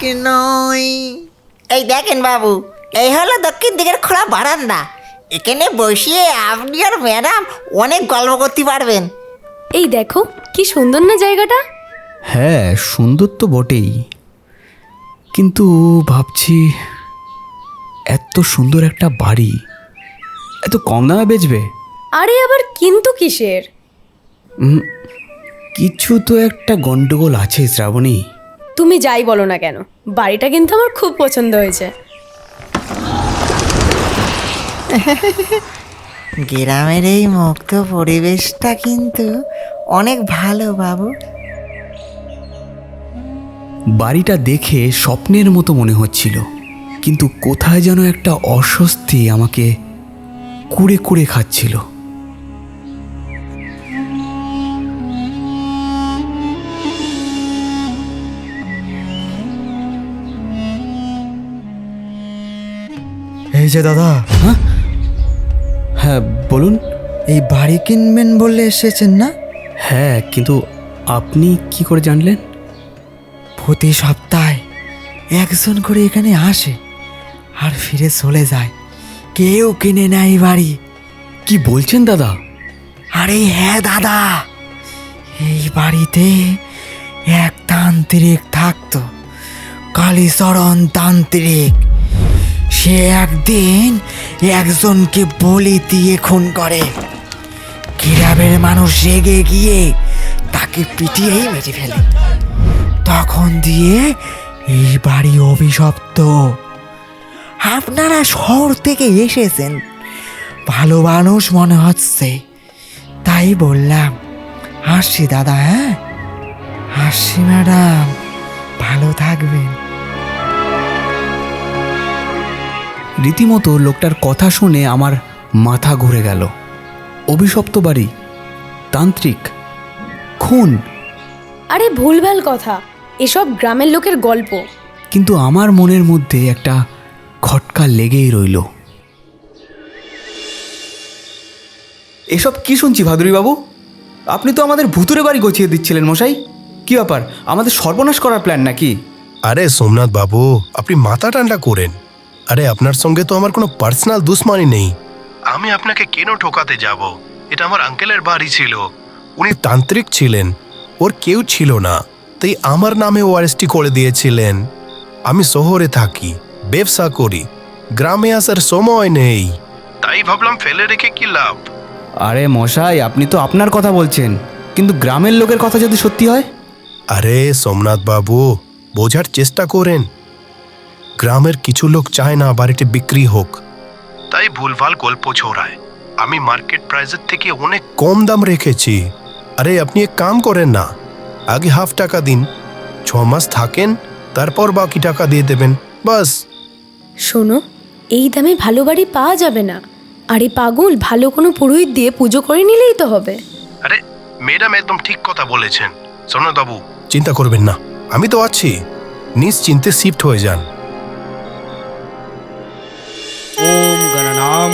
মালিক নই এই দেখেন বাবু এই হলো দক্ষিণ দিকের খোলা বারান্দা। এখানে বসিয়ে আপনি আর ম্যাডাম অনেক গল্প করতে পারবেন। এই দেখো কি সুন্দর না জায়গাটা? হ্যাঁ সুন্দর তো বটেই। কিন্তু ভাবছি এত সুন্দর একটা বাড়ি এত কম দামে বেচবে? আরে আবার কিন্তু কিসের? কিছু তো একটা গন্ডগোল আছে শ্রাবণী। তুমি যাই বলো না কেন বাড়িটা কিন্তু আমার খুব পছন্দ হয়েছে। গ্রামের এই মুক্ত পরিবেশটা কিন্তু অনেক ভালো বাবু। বাড়িটা দেখে স্বপ্নের মতো মনে হচ্ছিল কিন্তু কোথায় যেন একটা অস্বস্তি আমাকে কুড়ে কুড়ে খাচ্ছিল। যে দাদা। হ্যাঁ? বলুন। এই বাড়ি কিনবেন বলে এসেছেন না? হ্যাঁ কিন্তু আপনি কি করে জানলেন? প্রতি সপ্তাহে একজন করে এখানে আসে আর ফিরে চলে যায়। কেউ কিনে নেয় বাড়ি। কি বলছেন দাদা? আরে হ্যাঁ দাদা। এই বাড়িতে এক তান্ত্রিক থাকতো কালীচরণ তান্ত্রিক। সে একদিন একজনকে বলি দিয়ে খুন করে। গ্রামের মানুষ রেগে গিয়ে তাকে পিটিয়েই মেরে ফেলে। তখন দিয়ে এই বাড়ি অভিশপ্ত। আপনারা শহর থেকে এসেছেন, ভালো মানুষ মনে হচ্ছে। তাই বললাম, আসছি দাদা হ্যাঁ? আসছি ম্যাডাম, ভালো থাকবেন। রীতিমতো লোকটার কথা শুনে আমার মাথা ঘুরে গেল। অভিশপ্ত বাড়ি তান্ত্রিক খুন। আরে ভুলভাল কথা এসব গ্রামের লোকের গল্প। কিন্তু আমার মনের মধ্যে একটা খটকা লেগেই রইল। এসব কি শুনছি ভাদুরীবাবু? আপনি তো আমাদের ভুতুরে বাড়ি গছিয়ে দিচ্ছিলেন মশাই। কি ব্যাপার আমাদের সর্বনাশ করার প্ল্যান নাকি? আরে সোমনাথ বাবু আপনি মাথা ঠান্ডা করেন। আরে আপনার সঙ্গে তো আমার কোনো পার্সোনাল দুশ্মনী নেই। আমি আপনাকে কেন ঠকাতে যাব? এটা আমার আঙ্কেলের বাড়ি ছিল। উনি তান্ত্রিক ছিলেন ওর কেউ ছিল না তাই আমার নামে ওয়ারেস্টি করে দিয়েছিলেন। আমি শহরে থাকি ব্যবসা করি গ্রামে আসার সময় নেই। তাই ভাবলাম ফেলে রেখে কি লাভ? আরে মশাই আপনি তো আপনার কথা বলছেন কিন্তু গ্রামের লোকের কথা যদি সত্যি হয়? আরে সোমনাথ বাবু বোঝার চেষ্টা করেন। গ্রামের কিছু লোক চায় না বাড়িটি বিক্রি হোক। তাই ভুলভাল গল্প ছড়ায় আমি মার্কেট প্রাইজের থেকে অনেক কম দাম রেখেছি। আরে আপনি এক কাম করেন না। আগে হাফ টাকা দিন। ছ মাস থাকেন তারপর বাকি টাকা দিয়ে দেবেন। বাস। শোনো এই দামে ভালো বাড়ি পাওয়া যাবে না। আরে পাগল ভালো কোনো পুরোহিত দিয়ে পুজো করে নিলেই তো হবে। আরে ম্যাডাম একদম ঠিক কথা বলেছেন। সোমনাথ বাবু চিন্তা করবেন না। আমি তো আছি। নিশ্চিন্তে শিফট হয়ে যান। ওম গণনাম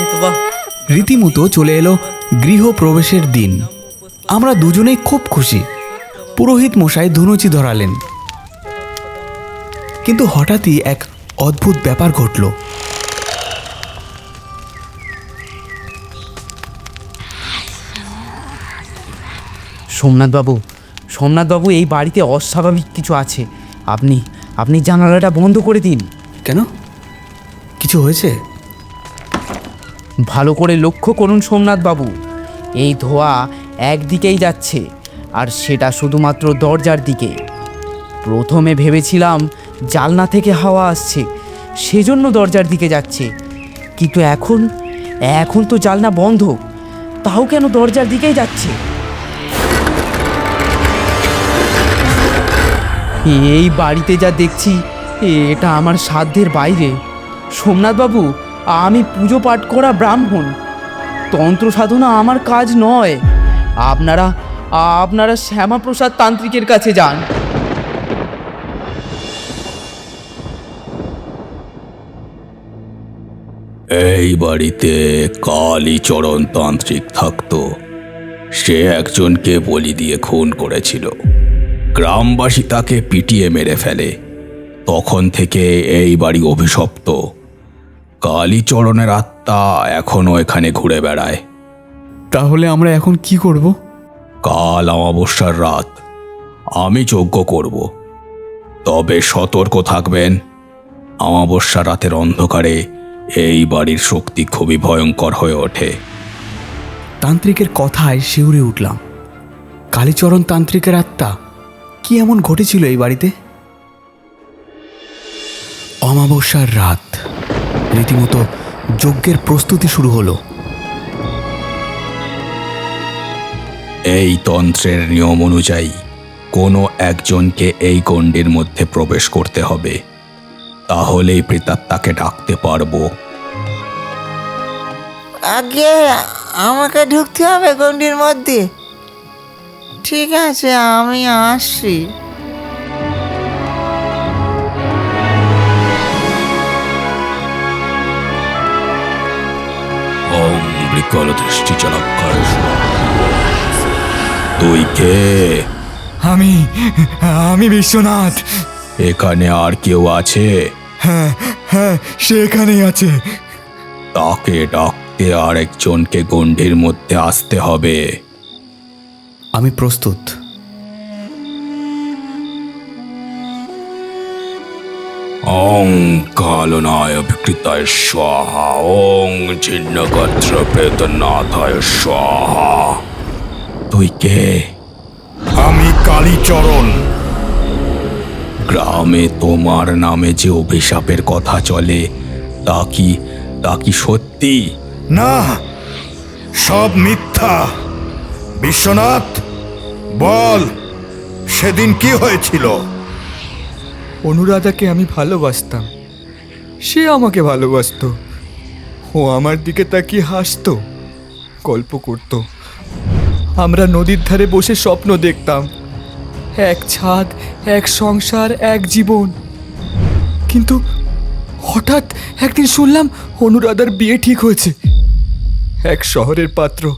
রীতিমতো চলে এলো গৃহপ্রবেশের দিন। আমরা দুজনেই খুব খুশি। পুরোহিত মশাই ধুনুচি ধরালেন। কিন্তু হঠাৎই এক অদ্ভুত ব্যাপার ঘটল। সোমনাথবাবু সোমনাথবাবু এই বাড়িতে অস্বাভাবিক কিছু আছে। আপনি আপনি জানালাটা বন্ধ করে দিন। কেন? কিছু হয়েছে? ভালো করে লক্ষ্য করুন সোমনাথবাবু এই ধোয়া একদিকেই যাচ্ছে, আর সেটা শুধুমাত্র দরজার দিকে। প্রথমে ভেবেছিলাম জালনা থেকে হাওয়া আসছে, সেজন্য দরজার দিকে যাচ্ছে। কিন্তু এখন এখন তো জালনা বন্ধ, তাও কেন দরজার দিকেই যাচ্ছে? এই বাড়িতে যা দেখছি, এটা আমার সাধ্যের বাইরে। সোমনাথবাবু আমি পুজো পাঠ করা ব্রাহ্মণ। তন্ত্র সাধনা আমার কাজ নয়। আপনারা আপনারা শ্যামাপ্রসাদ তান্ত্রিকের কাছে যান। এই বাড়িতে কালীচরণ তান্ত্রিক থাকতো। সে একজনকে বলি দিয়ে খুন করেছিল। গ্রামবাসী তাকে পিটিয়ে মেরে ফেলে। তখন থেকে এই বাড়ি অভিশপ্ত। কালীচরণের আত্মা এখনও এখানে ঘুরে বেড়ায়। তাহলে আমরা এখন কি করব? কাল অমাবস্যার রাত। আমি যজ্ঞ করব। তবে সতর্ক থাকবেন। অমাবস্যা রাতের অন্ধকারে এই বাড়ির শক্তি খুবই ভয়ঙ্কর হয়ে ওঠে। তান্ত্রিকের কথায় শিউরে উঠলাম। কালীচরণ তান্ত্রিকের আত্মা কি এমন ঘটেছিল এই বাড়িতে? অমাবস্যার রাত। রীতিমতো যজ্ঞের প্রস্তুতি শুরু হলো। এই তন্ত্রের নিয়ম অনুযায়ী কোনো একজনকে এই গণ্ডির মধ্যে প্রবেশ করতে হবে। তাহলেই প্রেতাত্মাকে ডাকতে পারব। আগে আমাকে ঢুকতে হবে গণ্ডির মধ্যে। ঠিক আছে আমি আসছি। ওম বিকল দৃষ্টি চলক্কার তুই কে? আমি আমি বিশ্বনাথ। এখানে আর কেউ আছে? হ্যাঁ হ্যাঁ সে এখানেই আছে। তাকে ডাকতে আর একজনকে গণ্ডির মধ্যে আসতে হবে। আমি প্রস্তুত। ওং কালনায় বিকৃতায় স্বাহা ওং ছিন্নগত্র প্রেতনাথায় স্বাহা তুই কে? আমি কালীচরণ। গ্রামে তোমার নামে যে অভিশাপের কথা চলে তা কি তা কি সত্যি? না সব মিথ্যা। বিশ্বনাথ বল সেদিন কি হয়েছিল? অনুরাধাকে আমি ভালোবাসতাম। সে আমাকে ভালোবাসতো। ও আমার দিকে তাকিয়ে হাসতো, গল্প করত। আমরা নদীর ধারে বসে স্বপ্ন দেখতাম। এক ছাদ, এক সংসার, এক জীবন। কিন্তু হঠাৎ একদিন শুনলাম অনুরাধার বিয়ে ঠিক হয়েছে। এক শহরের পাত্র,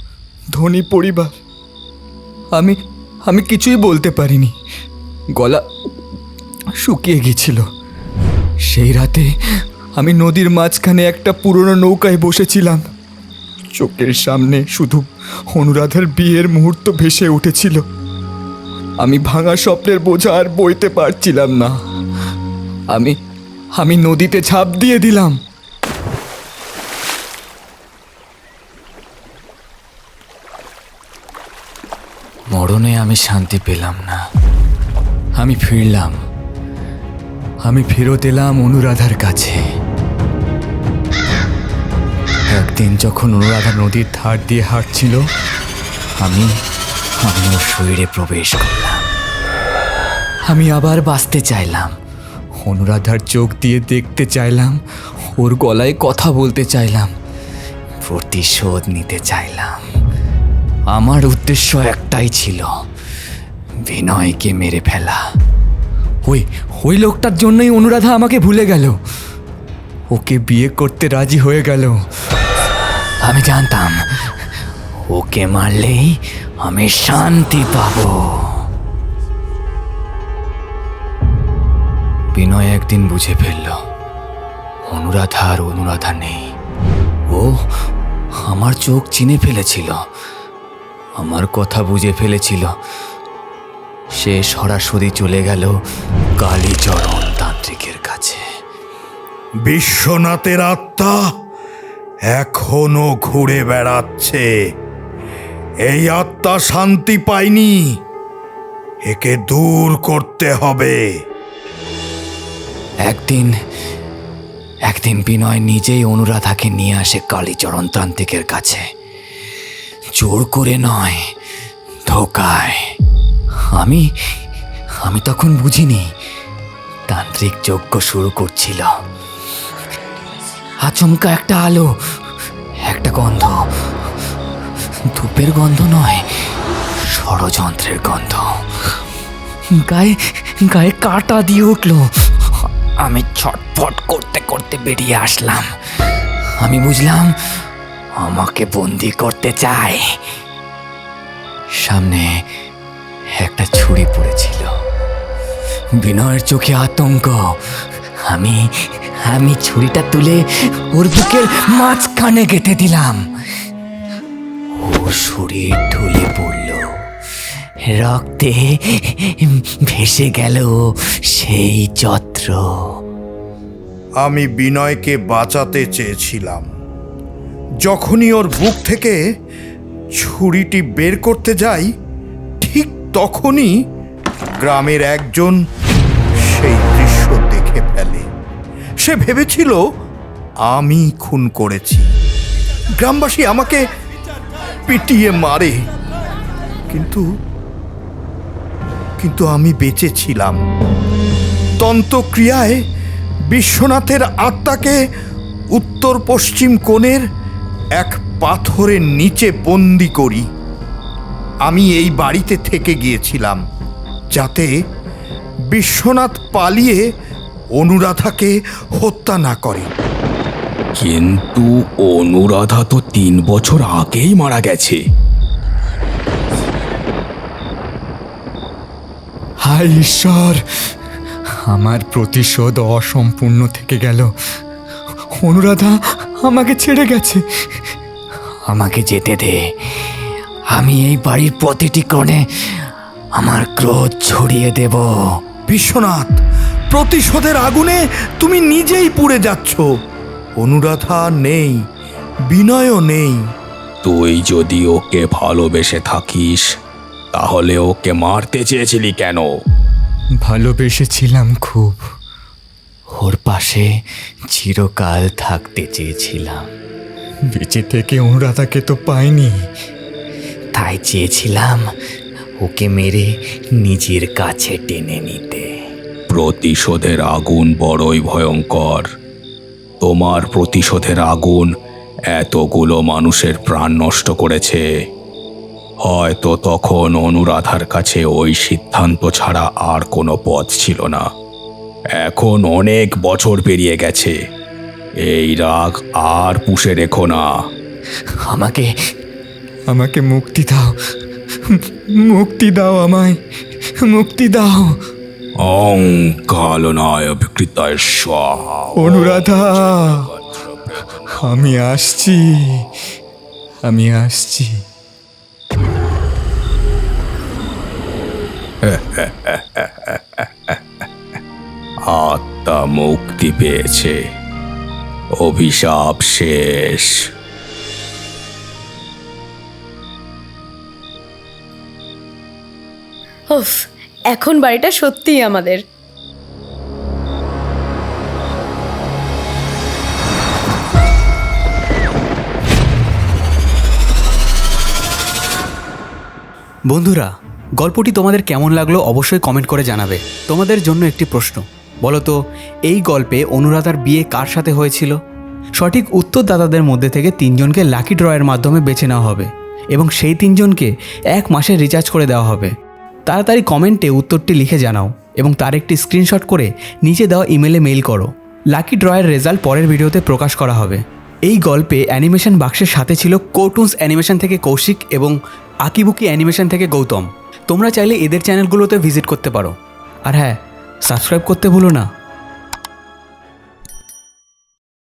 ধনী পরিবার। আমি আমি কিছুই বলতে পারিনি। গলা শুকিয়ে গেছিল। সেই রাতে আমি নদীর মাঝখানে একটা পুরনো নৌকায় বসেছিলাম। চোখের সামনে শুধু অনুরাধার বিয়ের মুহূর্ত ভেসে উঠেছিল। আমি ভাঙা স্বপ্নের বোঝা আর বইতে পারছিলাম না। আমি আমি নদীতে ঝাঁপ দিয়ে দিলাম। মরণে আমি শান্তি পেলাম না। আমি ফিরলাম। আমি ফেরত এলাম অনুরাধার কাছে। একদিন যখন অনুরাধা নদীর ধার দিয়ে হাঁটছিল, আমি আমি ওর শরীরে প্রবেশ করলাম। আমি আবার বাঁচতে চাইলাম। অনুরাধার চোখ দিয়ে দেখতে চাইলাম, ওর গলায় কথা বলতে চাইলাম, প্রতিশোধ নিতে চাইলাম। আমার উদ্দেশ্য একটাই ছিল, বিনয়কে মেরে ফেলা। ওই ওই লোকটার জন্যই অনুরাধা আমাকে ভুলে গেল। ওকে বিয়ে করতে রাজি হয়ে গেল। আমি জানতাম, ওকে মারলেই আমি শান্তি পাবো। বিনয় একদিন বুঝে ফেলল, অনুরাধা আর অনুরাধা নেই। ও, আমার চোখ চিনে ফেলেছিল, আমার কথা বুঝে ফেলেছিল। সে সরাসরি চলে গেল কালীচরণ তান্ত্রিকের কাছে। বিশ্বনাথের আত্মা এখনও ঘুরে বেড়াচ্ছে। এই আত্মা শান্তি পায়নি। একে দূর করতে হবে। একদিন একদিন বিনয় নিজেই অনুরাধাকে নিয়ে আসে কালীচরণ তান্ত্রিকের কাছে। জোর করে নয় ধোকায়। আমি আমি তখন বুঝিনি। তান্ত্রিক যজ্ঞ শুরু করছিল। আচমকা একটা আলো, একটা গন্ধ। ধূপের গন্ধ নয়, ষড়যন্ত্রের গন্ধ। গায়ে গায়ে কাটা দিয়ে উঠল। আমি ছটফট করতে করতে বেরিয়ে আসলাম। আমি বুঝলাম, আমাকে বন্দি করতে চায়। সামনে একটা ছুরি পড়েছিল। বিনয়ের চোখে আতঙ্ক। আমি আমি ছুরিটা তুলে ওর বুকের মাঝখানে গেঁথে দিলাম। ও শরীর ঢলে পড়ল। রক্তে ভেসে গেল সেই যত্র। আমি বিনয়কে বাঁচাতে চেয়েছিলাম। যখনই ওর বুক থেকে ছুরিটি বের করতে যাই তখনই গ্রামের একজন সেই দৃশ্য দেখে ফেলে। সে ভেবেছিল, আমি খুন করেছি। গ্রামবাসী আমাকে পিটিয়ে মারে। কিন্তু কিন্তু আমি বেঁচে ছিলাম। তন্ত্রক্রিয়ায় বিশ্বনাথের আত্মাকে উত্তর পশ্চিম কোণের এক পাথরের নিচে বন্দি করি। আমি এই বাড়িতে থেকে গিয়েছিলাম যাতে বিশ্বনাথ পালিয়ে অনুরাধাকে হত্যা না করে। কিন্তু অনুরাধা তো তিন বছর আগেই মারা গেছে। হায় ঈশ্বর আমার প্রতিশোধ অসম্পূর্ণ থেকে গেল। অনুরাধা আমাকে ছেড়ে গেছে। আমাকে যেতে দে। আমি এই বাড়ির প্রতিটি কোণে আমার ক্রোধ ছড়িয়ে দেব। বিশ্বনাথ প্রতিশোধের আগুনে তুমি নিজেই পুড়ে যাচ্ছ। অনুরাধা নেই বিনয়ও নেই। তুই যদি ওকে ভালোবেসে থাকিস তাহলে ওকে মারতে চেয়েছিলি কেন? ভালোবেসেছিলাম খুব। ওর পাশে চিরকাল থাকতে চেয়েছিলাম। বেঁচে থেকে অনুরাধাকে তো পাইনি। তাই চেয়েছিলাম? ওকে মেরে নিজের কাছে টেনে নিতে। প্রতিশোধের আগুন বড়ই ভয়ঙ্কর। তোমার প্রতিশোধের আগুন এতগুলো মানুষের প্রাণ নষ্ট করেছে। হয়তো তখন অনুরাধার কাছে ওই সিদ্ধান্ত ছাড়া আর কোনো পথ ছিল না। এখন অনেক বছর পেরিয়ে গেছে। এই রাগ আর পুষে রেখো না। আমাকে আমাকে মুক্তি দাও। মুক্তি দাও আমায়। মুক্তি দাও। অং কালনায় বিকৃতায় অনুরাধা আমি আসছি। আমি আসছি। আত্মা মুক্তি পেয়েছে। অভিশাপ শেষ। উফ, এখন বাড়িটা সত্যিই আমাদের। বন্ধুরা, গল্পটি তোমাদের কেমন লাগল অবশ্যই কমেন্ট করে জানাবে। তোমাদের জন্য একটি প্রশ্ন, বলো তো, এই গল্পে অনুরাধার বিয়ে কার সাথে হয়েছিল? সঠিক উত্তরদাতাদের মধ্যে থেকে তিনজনকে লাকি ড্রয়ের মাধ্যমে বেছে নেওয়া হবে এবং সেই তিনজনকে এক মাসে রিচার্জ করে দেওয়া হবে। তাড়াতাড়ি কমেন্টে উত্তরটি লিখে জানাও এবং তার একটি স্ক্রিনশট করে নিচে দেওয়া ইমেলে মেইল করো। লাকি ড্রয়ের রেজাল্ট পরের ভিডিওতে প্রকাশ করা হবে। এই গল্পে অ্যানিমেশন বাক্সের সাথে ছিল কোটুন্স অ্যানিমেশন থেকে কৌশিক এবং আকিবুকি অ্যানিমেশন থেকে গৌতম। তোমরা চাইলে এদের চ্যানেলগুলোতে ভিজিট করতে পারো। আর হ্যাঁ সাবস্ক্রাইব করতে ভুলো না।